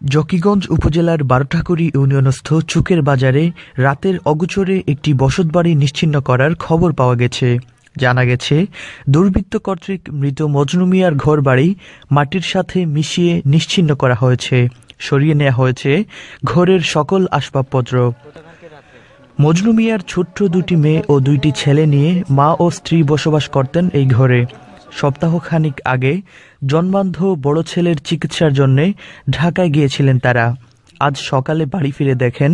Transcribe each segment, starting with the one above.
জকিগঞ্জ উপজেলার বারোঠাকুড়ি ইউনিয়নস্থ চুকের বাজারে রাতের অগোচরে একটি বসতবাড়ি নিশ্চিহ্ন করার খবর পাওয়া গেছে। জানা গেছে, দুর্বৃত্ত কর্তৃক মৃত মজনু মিয়ার ঘর বাড়ি মাটির সাথে মিশিয়ে নিশ্চিহ্ন করা হয়েছে। সরিয়ে নেওয়া হয়েছে ঘরের সকল আসবাবপত্র। মজনু মিয়ার ছোট্ট দুটি মেয়ে ও দুইটি ছেলে নিয়ে মা ও স্ত্রী বসবাস করতেন এই ঘরে। সপ্তাহখানিক আগে জন্মান্ধ বড় ছেলের চিকিৎসার জন্য ঢাকায় গিয়েছিলেন তারা। আজ সকালে বাড়ি ফিরে দেখেন,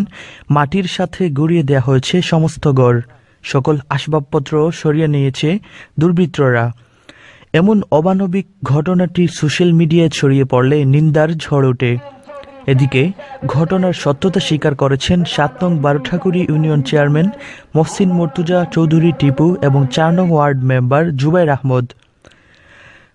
মাটির সাথে গড়িয়ে দেয়া হয়েছে সমস্ত গড়। সকল আসবাবপত্র সরিয়ে নিয়েছে দুর্বৃত্তরা। এমন অমানবিক ঘটনাটি সোশ্যাল মিডিয়ায় ছড়িয়ে পড়লে নিন্দার ঝড় ওঠে। এদিকে ঘটনার সত্যতা স্বীকার করেছেন সাত নং বারোঠাকুড়ি ইউনিয়ন চেয়ারম্যান মহসিন মর্তুজা চৌধুরী টিপু এবং চার নং ওয়ার্ড মেম্বার জুবাইর আহমদ।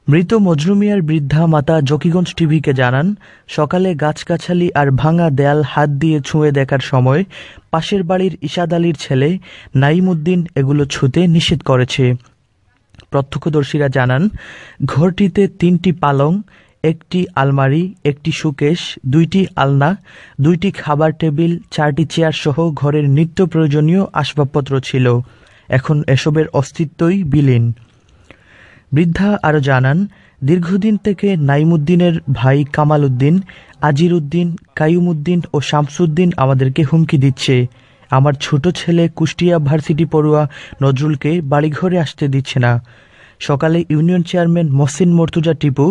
মৃত মজরুমিয়ার বৃদ্ধা মাতা জকিগঞ্জ টিভিকে জানান, সকালে গাছগাছালি আর ভাঙা দেয়াল হাত দিয়ে ছুঁয়ে দেখার সময় পাশের বাড়ির ইশাদ আলীর ছেলে নাইমুদ্দিন এগুলো ছুঁতে নিষেধ করেছে। প্রত্যক্ষদর্শীরা জানান, ঘরটিতে তিনটি পালং, একটি আলমারি, একটি সুকেশ, দুইটি আলনা, দুইটি খাবার টেবিল, চারটি চেয়ার সহ ঘরের নিত্য প্রয়োজনীয় আসবাবপত্র ছিল। এখন এসবের অস্তিত্বই বিলীন। বৃদ্ধা আরও জানান, দীর্ঘদিন থেকে নাইমুদ্দিনের ভাই কামাল উদ্দিন আজির উদ্দিন কাইমুদ্দিন ও শামসুদ্দিন আমাদেরকে হুমকি দিচ্ছে। আমার ছোট ছেলে কুষ্টিয়া ভার্সিটি পড়ুয়া নজরুলকে বাড়িঘরে আসতে দিচ্ছে না। সকালে ইউনিয়ন চেয়ারম্যান মহসিন মর্তুজা টিপু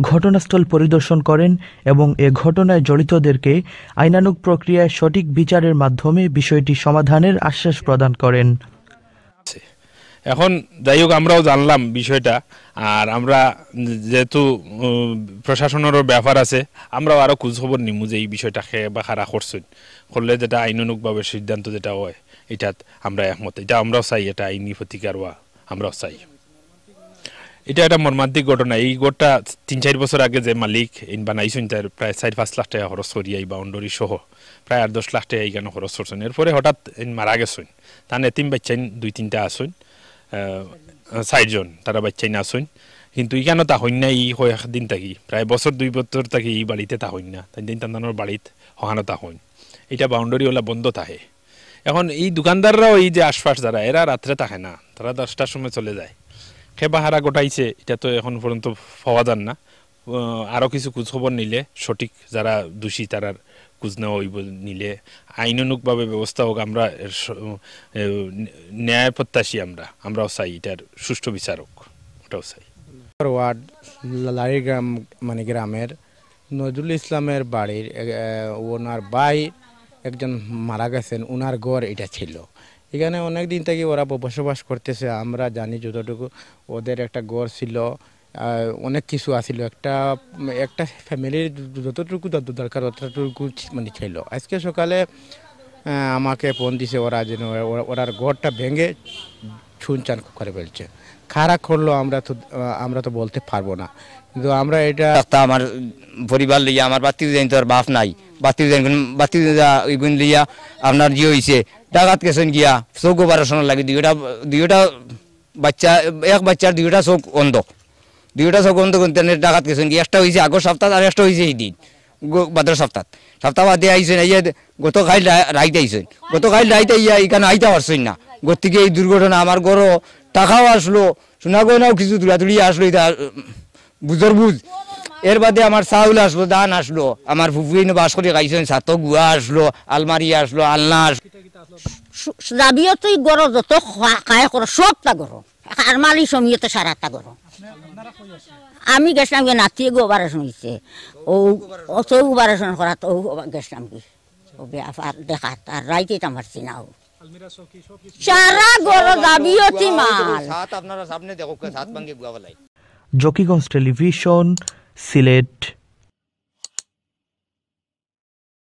ঘটনাস্থল পরিদর্শন করেন এবং এ ঘটনায় জড়িতদেরকে আইনানুগ প্রক্রিয়ায় সঠিক বিচারের মাধ্যমে বিষয়টি সমাধানের আশ্বাস প্রদান করেন। এখন যাই হোক আমরাও জানলাম বিষয়টা, আর আমরা যেহেতু প্রশাসনেরও ব্যাপার আছে, আমরাও আরও খোঁজখবর নিমু যে এই বিষয়টাকে বা খারা করছেন। করলে যেটা আইনানুগভাবে সিদ্ধান্ত যেটা হয়, এটাত আমরা একমত। এটা আমরাও চাই, এটা আইনি প্রতিকার হওয়া আমরাও চাই। এটা একটা মর্মান্তিক ঘটনা। এই গোটা তিন চার বছর আগে যে মালিক ইন বানাইছেন, তার প্রায় চার পাঁচ লাখ টাকা খরচ করি এই বাউন্ডারি সহ, প্রায় আট দশ লাখ টাকা এইখানে খরচ করছেন। এরপরে হঠাৎ মারা গেছেন। তার এতিম বাচ্চাইন দুই তিনটা আসুন চারজন তারা বাচ্চাই না আসুন কিন্তু ইখানো তা হইন না ই হয় দিন থাকি। প্রায় বছর দুই বছর থাকি ই বাড়িতে তা হইন না। তাই দিন তান্দানোর বাড়িত হহানো তা হইন এটা বাউন্ডারি ওলা বন্ধ থাকে এখন এই দোকানদাররাও এই যে আশপাশ যারা এরা রাত্রে থাকে না। তারা দশটার সময় চলে যায়। খেবাহারা গোটাইছে এটা তো এখন পর্যন্ত পাওয়া যান না। আরও কিছু খোঁজখবর নিলে সঠিক যারা দোষী তারার খোঁজ নেওয়া হইব নিলে আইনানুগভাবে ব্যবস্থা হোক, আমরা ন্যায় প্রত্যাশী আমরা, আমরাও চাই এটার সুষ্ঠু বিচারক ওটাও চাই। ওয়ার্ড লাড়ি গ্রাম মানে গ্রামের নজরুল ইসলামের বাড়ির ওনার ভাই একজন মারা গেছেন ওনার গড় এটা ছিল। এখানে অনেক দিন থেকে ওরা বসবাস করতেছে, আমরা জানি যতটুকু ওদের একটা গড় ছিল অনেক কিছু আছিল একটা একটা ফ্যামিলির যতটুকু দরকার ততটুকু মানে ছিল। আজকে সকালে আমাকে ফোন দিছে, ওরা যেন ওরার ঘরটা ভেঙে ছুনচান করে ফেলছে। খারাপ করল আমরা তো আমরা তো বলতে পারব না। কিন্তু আমরা এটা আমার পরিবার লইয়া আমার বাতি তো আর বাপ নাই। বাতি বাতি ওইগুন লইয়া আপনার যে হয়েছে ডাকাত গেছেন গিয়া, চোখ অপারেশন লাগে, দুইটা দুইটা বাচ্চা, এক বাচ্চার দুইটা চোখ অন্ধ। দুইটা অন্ধ করতে ডাকাত গেছেন গিয়া একটা হয়েছে আগর সপ্তাহ আর একটা হয়েছে এই দিন বাদর সপ্তাহ সপ্তাহ বাদে আইসেন এই গতকাল রাইতে আইসেন গতকাল রাইতে ইয়া এখানে আইতে পারছেন না। গতিকে এই দুর্ঘটনা আমার গরো টাকাও আসলো সোনা গয়নাও কিছু দূরাদুরি আসলো, এটা বুঝর বুঝ এর বাদে আমার চাউল আসলো, ধান আসলো আমার ফুফুই বাস করে খাইছেন ছাত গুয়া আসলো আলমারি আসলো, আলনা দাবিও তুই গরো যত খায় করো সবটা গরো আলমারি সমিয়েতে সারাটা গরো আমি গেছিলাম গিয়ে নাতি গো অপারেশন হয়েছে ও অত অপারেশন করা তো গেছিলাম কি ও ব্যাপার দেখা তার রাইতে পারছি না ও। সারা গরো দাবিও তুই মাল আপনারা সামনে দেখো সাত ভাঙ্গে গুয়া জকিগঞ্জ টেলিভিশন সিলেট